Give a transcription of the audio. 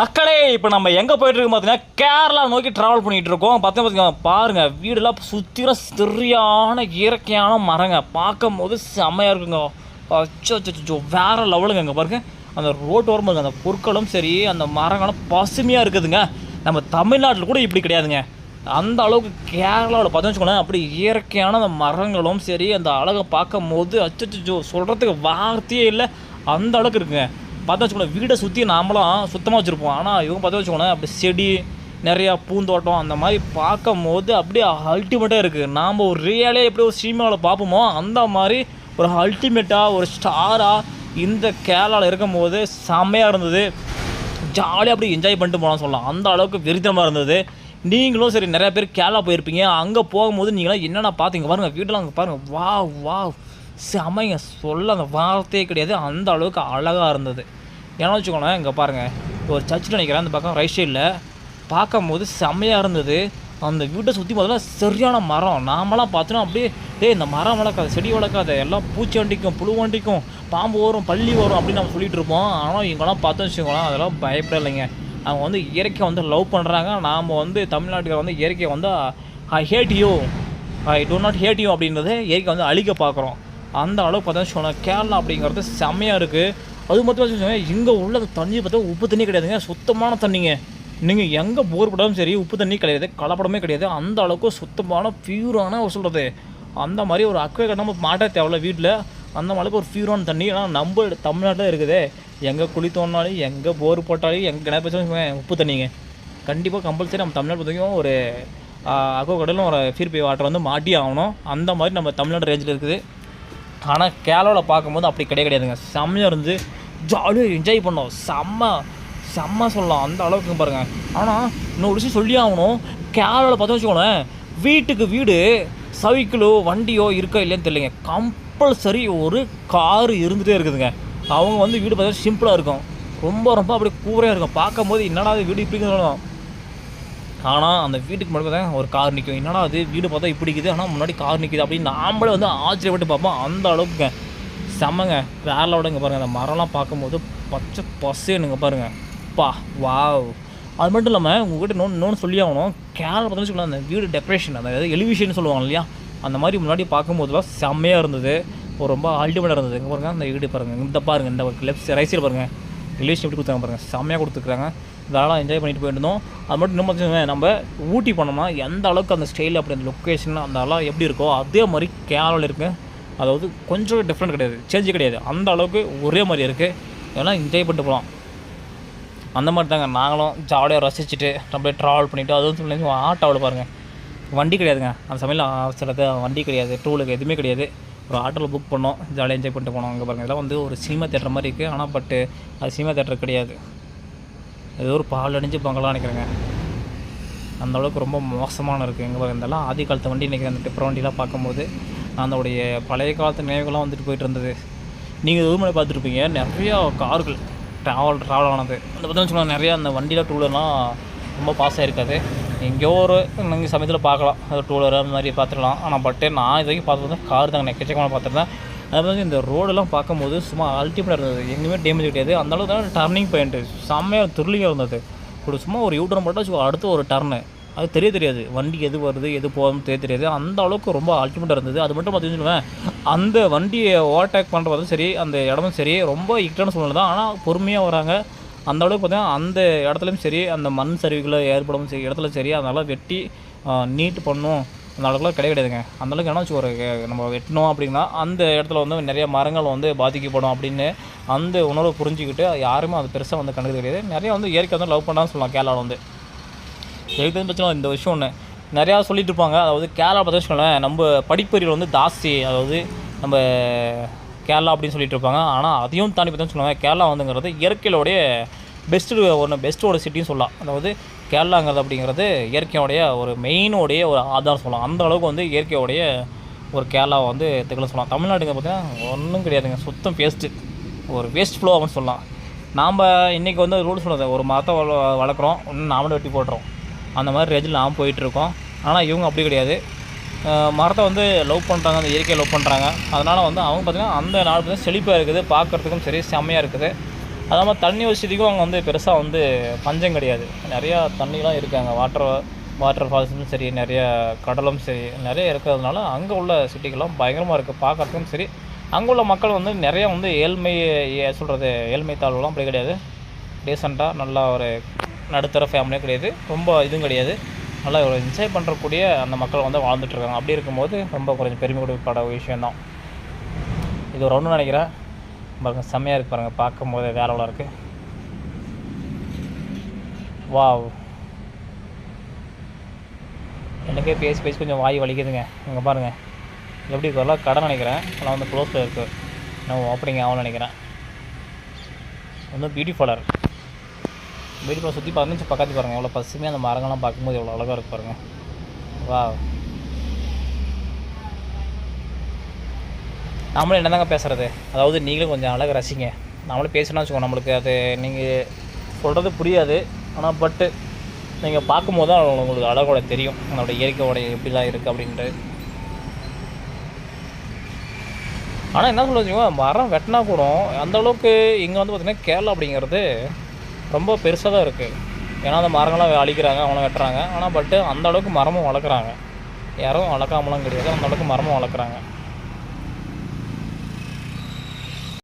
மக்களே இப்போ நம்ம எங்கே போயிட்டு இருக்கோம் பார்த்தீங்கன்னா கேரளா நோக்கி ட்ராவல் பண்ணிகிட்டு இருக்கோம் பார்த்தீங்கன்னா பார்த்தீங்கன்னா பாருங்கள் வீடெல்லாம் சுத்திர சரியான இயற்கையான மரங்க. பார்க்கும் போது செம்மையாக இருக்குங்க. அச்சோ அச்சோ, வேறு லெவலுங்க இங்கே பாருங்க. அந்த ரோட்டு ஓரம் அந்த பொருட்களும் சரி அந்த மரங்களும் பசுமையாக இருக்குதுங்க. நம்ம தமிழ்நாட்டில் கூட இப்படி கிடையாதுங்க. அந்த அளவுக்கு கேரளாவில் பார்த்தோன்னு வச்சுக்கோங்களேன் அப்படி இயற்கையான அந்த மரங்களும் சரி அந்த அழகை பார்க்கும் போது அச்சோ சொல்கிறதுக்கு வார்த்தையே இல்லை. அந்த அளவுக்கு இருக்குங்க. பார்த்தா வச்சுக்கோங்களேன் வீடை சுற்றி நாமளும் சுத்தமாக வச்சுருப்போம். ஆனால் இவங்க பார்த்தா வச்சுக்கோங்களேன் அப்படி செடி நிறையா பூந்தோட்டம் அந்த மாதிரி பார்க்கும் போது அப்படியே அல்டிமேட்டாக இருக்குது நாம் ஒரு ரியலே எப்படி ஒரு சினிமாவில் பார்ப்போமோ அந்த மாதிரி ஒரு அல்டிமேட்டாக ஒரு ஸ்டாராக இந்த கேரளாவில் இருக்கும் போது செம்மையாக இருந்தது. ஜாலியாக அப்படி என்ஜாய் பண்ணிட்டு போகலாம் சொல்லலாம். அந்த அளவுக்கு வெறித்தனமாக இருந்தது. நீங்களும் சரி நிறையா பேர் கேரளா போயிருப்பீங்க. அங்கே போகும்போது நீங்களாம் என்னென்ன பார்த்தீங்க? பாருங்கள் வீட்டெல்லாம் அங்கே பாருங்கள் வா வா. செமைங்க சொல்ல அந்த வார்த்தையே கிடையாது. அந்த அளவுக்கு அழகாக இருந்தது. ஏன்னா வச்சுக்கோங்களேன் இங்கே பாருங்கள் ஒரு சர்ச்சில் நினைக்கிறேன் அந்த பக்கம் ரைட் சைடில் பார்க்கும்போது செம்மையாக இருந்தது. அந்த வீட்டை சுற்றி முதல்ல சரியான மரம். நாமெல்லாம் பார்த்தோன்னா அப்படியே டேய் இந்த மரம் வளர்க்காது செடி வளர்க்காத எல்லாம் பூச்சி வண்டிக்கும் புழு வண்டிக்கும் பாம்பு வரும் பள்ளி வரும் அப்படின்னு நம்ம சொல்லிட்டு இருப்போம். ஆனால் இவங்கெல்லாம் பார்த்தோம் வச்சுக்கோங்களேன் அதெல்லாம் பயப்பட இல்லைங்க. அவங்க வந்து இயற்கையை வந்து லவ் பண்ணுறாங்க நாம் வந்து தமிழ்நாட்டுக்கு வந்து இயற்கையை வந்து I hate you I don't not hate you அப்படின்றத இயற்கை வந்து அழிக்க பார்க்குறோம். அந்த அளவுக்கு பார்த்தா சொன்னேன் கேரளா அப்படிங்கிறது செம்மையாக இருக்குது அது மட்டும் வச்சுக்கோங்க இங்கே உள்ள தண்ணி பார்த்தா உப்பு தண்ணி கிடையாதுங்க. சுத்தமான தண்ணிங்க. நீங்கள் எங்கே போர் போட்டாலும் சரி உப்பு தண்ணி கிடையாது கலப்படமே கிடையாது. அந்த அளவுக்கு சுத்தமான பியூரான ஒரு சொல்கிறது அந்த மாதிரி ஒரு அக்வே நம்ம மாட்ட தேவையில்ல வீட்டில் அந்த மாதிரி ஒரு பியூரான தண்ணி. ஆனால் நம்ம தமிழ்நாட்டில் இருக்குது. எங்கே குழி தோணினாலும் எங்கே போர் போட்டாலும் எங்கே கிணறு உப்பு தண்ணிங்க. கண்டிப்பாக கம்பல்சரி நம்ம தமிழ்நாடு பொறுத்தவரைக்கும் ஒரு அக்கோ கடலும் ஒரு பீர்பி வாட்டர் வந்து மாட்டி ஆகணும். அந்த மாதிரி நம்ம தமிழ்நாடு ரேஞ்சில் இருக்குது. ஆனால் கேரளாவில் பார்க்கும்போது அப்படி கிடையாது கிடையாதுங்க. செம்மையாக இருந்து ஜாலியாக என்ஜாய் பண்ணோம். செம்ம செம்ம சொல்லலாம். அந்த அளவுக்கு பாருங்கள் ஆனால் இன்னொரு விஷயம் சொல்லி ஆகணும். கேரளாவில் பார்த்தா வச்சுக்கோங்களேன் வீட்டுக்கு வீடு சைக்கிளோ வண்டியோ இருக்கா இல்லைன்னு தெரியலங்க. கம்பல்சரி ஒரு காரு இருந்துகிட்டே இருக்குதுங்க. அவங்க வந்து வீடு பார்த்தா சிம்பிளாக இருக்கும். ரொம்ப ரொம்ப அப்படி கூரையாக இருக்கும். பார்க்கும்போது என்னடா வீடு இப்படி சொல்லணும் ஆனால் அந்த வீட்டுக்கு முன்னாடி பார்த்தா ஒரு கார் நிற்கும் என்னடா அது வீடு பார்த்தா இப்படி இருக்குது. ஆனால் முன்னாடி கார் நிற்கிது அப்படின்னு நாமளே வந்து ஆச்சரியப்பட்டு பார்ப்போம். அந்த அளவுக்குங்க செம்மங்க. வேலை விடங்க பாருங்கள் அந்த மரம்லாம் பார்க்கும்போது பச்சை பசேனுங்க பாருங்கள் பா வாவ் அது மட்டும் இல்லாமல் உங்கள்கிட்ட இன்னொன்று இன்னொன்று சொல்லி ஆகணும். கேரளா பார்த்தா சொல்லலாம் அந்த வீடு டெக்கரேஷன் அதாவது எலிவிஷன் சொல்லுவாங்க இல்லையா? அந்த மாதிரி முன்னாடி பார்க்கும்போதுலாம் செம்மையாக இருந்தது. ரொம்ப அல்டிமேட்டாக இருந்தது. இங்கே பாருங்கள் அந்த வீடு பாருங்கள் இந்த பாருங்கள் இந்த லெஃப்ட் ரைட் சைடு பாருங்கள் ரிலேஷன் எப்படி கொடுத்தாங்க பாருங்கள் செம்மையாக கொடுத்துருக்காங்க இதெல்லாம் என்ஜாய் பண்ணிட்டு போயிருந்தோம் அது மட்டும் இன்னும் நம்ம ஊட்டி போனோம்னா எந்த அளவுக்கு அந்த ஸ்டைல் அப்படி அந்த லொக்கேஷன் அந்த அளவு எப்படி இருக்கோ அதே மாதிரி கேரளாவில் இருக்குது அதாவது கொஞ்சம் டிஃப்ரெண்ட் கிடையாது. சேஞ்சு கிடையாது. அந்த அளவுக்கு ஒரே மாதிரி இருக்குது ஏன்னா என்ஜாய் பண்ணிட்டு போகலாம் அந்த மாதிரி தாங்க. நாங்களும் ஜாலியாக ரசிச்சுட்டு அப்படியே ட்ராவல் பண்ணிவிட்டு அதுவும் சொல்லி ஆட்டோவில் பாருங்கள் வண்டி கிடையாதுங்க. அந்த சமையல் சிலது வண்டி கிடையாது டூலுக்கு எதுவுமே கிடையாது. ஒரு ஆட்டோவில் புக் பண்ணோம் ஜாலியாக என்ஜாய் பண்ணிட்டு போனோம். அங்கே பாருங்கள் இதெல்லாம் வந்து ஒரு சினிமா தேட்டர் மாதிரி இருக்குது ஆனால் பட்டு அது சினிமா தேட்டர் கிடையாது. ஏதோ ஒரு பால் அடிஞ்சு பங்களாக நினைக்கிறேங்க. அந்த அளவுக்கு ரொம்ப மோசமான இருக்குது எங்கே பாருங்க இதெல்லாம் ஆதி காலத்து வண்டி நினைக்கிறேன். அந்த டிப்பர் வண்டிலாம் பார்க்கும்போது அதோடைய பழைய காலத்து நினைவுகள்லாம் வந்துட்டு போயிட்டு இருந்தது. நீங்கள் ஊர்மலை பார்த்துருப்பீங்க நிறையா கார்கள் ட்ராவல் ட்ராவல் ஆனது. அந்த பார்த்தோம்னு சொன்னால் நிறையா அந்த வண்டியில் டூலர்லாம் ரொம்ப பாஸ் ஆகிருக்காது எங்கேயோ ஒரு நீங்கள் சமயத்தில் பார்க்கலாம். அது டூலர் அந்த மாதிரி பார்த்துக்கலாம். ஆனால் பட்டு நான் இது வரைக்கும் பார்த்தது வந்து கார் தாங்க. நெக்கச்சக்கமாக பார்த்துருந்தேன். அது மாதிரி இந்த ரோடெல்லாம் பார்க்கும்போது சும்மா அல்டிமேட்டாக இருந்தது. எங்கேயுமே டேமேஜ் கிடையாது. அந்த அளவுக்கு தான் டர்னிங் பாயிண்ட்டு செம்மையாக துருளியாக இருந்தது. இப்படி சும்மா ஒரு யூட்டர்ன் போட்டால் அடுத்து ஒரு டர்னு அது தெரிய தெரியாது. வண்டி எது வருது எது போகுதுன்னு தெரிய தெரியாது. அந்த அளவுக்கு ரொம்ப அல்டிமேட்டாக இருந்தது. அது மட்டும் பார்த்தீங்கன்னு அந்த வண்டியை ஓவர்டேக் பண்ணுறதும் சரி அந்த இடமும் சரி ரொம்ப இக்கட்டான சூழ்நிலை தான். ஆனால் பொறுமையாக வராங்க. அந்த அளவுக்கு பார்த்திங்கன்னா அந்த இடத்துலையும் சரி அந்த மண் சரிவுகளை ஏற்படும் சரி இடத்துல சரி அதனால் வெட்டி நீட் பண்ணும் அந்த அளவுக்குலாம் கிடையாது கிடையாதுங்க. அந்தளவுக்கு என்ன வச்சு ஒரு நம்ம வெட்டினோம் அப்படின்னா அந்த இடத்துல வந்து நிறைய மரங்கள் வந்து பாதிக்கப்படும் அப்படின்னு அந்த உணர்வை புரிஞ்சுக்கிட்டு யாருமே அது பெருசாக வந்து கண்டுக்கிறது கிடையாது. நிறைய வந்து இயற்கை வந்து லவ் பண்ணான்னு சொல்லலாம் கேரளாவில் வந்து. எனக்கு பிரச்சனை? இந்த விஷயம் ஒன்று நிறையா சொல்லிட்டு இருப்பாங்க அதாவது கேரளா பார்த்து வச்சுக்கோங்களேன் நம்ம படிப்பறிவு வந்து ஜாஸ்தி அதாவது நம்ம கேரளா அப்படின்னு சொல்லிட்டு இருப்பாங்க. ஆனால் அதையும் தாண்டி பார்த்தா சொல்லுவாங்க கேரளா வந்துங்கிறது இயற்கையோடைய பெஸ்ட்டு ஒன்று பெஸ்ட்டோட சிட்டின்னு சொல்லலாம். அதாவது கேரளாங்கிறது அப்படிங்கிறது இயற்கையோடைய ஒரு மெயினோடைய ஒரு ஆதாரம் சொல்லலாம். அந்த அளவுக்கு வந்து இயற்கையோடைய ஒரு கேரளாவை வந்து திகழ சொல்லலாம். தமிழ்நாட்டுக்கு பார்த்தீங்கன்னா ஒன்றும் கிடையாதுங்க. சுத்தம் வேஸ்ட்டு ஒரு வேஸ்ட் ஃப்ளோ அப்படின்னு சொல்லலாம். நாம் இன்றைக்கி வந்து ரூல் சொல்கிறது ஒரு மரத்தை வள வளர்க்குறோம் ஒன்று நாமளும் வெட்டி போடுறோம் அந்த மாதிரி ரேஞ்சில் நாம் போயிட்டுருக்கோம். ஆனால் இவங்க அப்படி கிடையாது. மரத்தை வந்து லவ் பண்ணுறாங்க அந்த இயற்கையை லவ் பண்ணுறாங்க அதனால் வந்து அவங்க பார்த்திங்கன்னா அந்த நாடு பார்த்தீங்கன்னா செழிப்பாக இருக்குது பார்க்குறதுக்கும் சரி செம்மையாக இருக்குது. அது மாதிரி தண்ணி வசதிக்கும் அங்கே வந்து பெருசாக வந்து பஞ்சம் கிடையாது. நிறையா தண்ணிலாம் இருக்காங்க வாட்டர் வாட்டர் ஃபால்ஸும் சரி நிறைய கடலும் சரி நிறைய இருக்கிறதுனால அங்கே உள்ள சிட்டிக்கெல்லாம் பயங்கரமாக இருக்குது பார்க்கறதுக்கும் சரி. அங்கே உள்ள மக்கள் வந்து நிறையா வந்து ஏழ்மை சொல்கிறது ஏழ்மை தாழ்வுலாம் அப்படி கிடையாது. டீசெண்டாக நல்லா ஒரு நடுத்தர ஃபேமிலியும் கிடையாது. ரொம்ப இதுவும் கிடையாது. நல்லா ஒரு என்ஜாய் பண்ணுறக்கூடிய அந்த மக்கள் வந்து வாழ்ந்துட்டுருக்காங்க அப்படி இருக்கும்போது ரொம்ப கொஞ்சம் பெருமை கொடுக்கப்பட ஒரு விஷயந்தான் இது ஒரு ஒன்று நினைக்கிறேன். பாருங்கள் செம்மையாக இருக்குது பாருங்கள் பார்க்கும்போது வேற எவ்வளோ இருக்குது வாவ். எனக்கே பேசி பேசி கொஞ்சம் வாய் வலிக்குதுங்க. இங்கே பாருங்கள் எப்படி இதெல்லாம் கடை நினைக்கிறேன். ஆனால் வந்து க்ளோஸில் இருக்குது நான் ஓப்பனிங் ஆகும்னு நினைக்கிறேன். ஒன்றும் பியூட்டி பார்லர் பியூட்டி சுற்றி பதினஞ்சு பக்கத்து பாருங்கள் எவ்வளோ பசுமையாக அந்த மரங்கள்லாம் பார்க்கும்போது எவ்வளோ அழகாக இருக்கு பாருங்கள் வா நம்மளும் என்னதாங்க பேசுகிறது அதாவது நீங்களும் கொஞ்சம் அழகாக ரசிங்க. நம்மளும் பேசணும்னு வச்சுக்கோங்க நம்மளுக்கு அது நீங்கள் சொல்கிறது புரியாது. ஆனால் பட்டு நீங்கள் பார்க்கும்போது தான் உங்களுக்கு அழகோட தெரியும். நம்மளோட இயற்கையோட எப்படிலாம் இருக்குது அப்படின்ட்டு. ஆனால் என்ன சொல்ல வச்சுக்கோங்க மரம் வெட்டினா கூட அந்த அளவுக்கு இங்கே வந்து பார்த்திங்கன்னா கேரளா அப்படிங்கிறது ரொம்ப பெருசாக தான் இருக்குது ஏன்னா அந்த மரங்கள்லாம் அழிக்கிறாங்க அவங்களும் வெட்டுறாங்க. ஆனால் பட்டு அந்தளவுக்கு மரமும் வளர்க்குறாங்க. யாரும் வளர்க்காமலாம் கிடையாது. அந்தளவுக்கு மரமும் வளர்க்குறாங்க.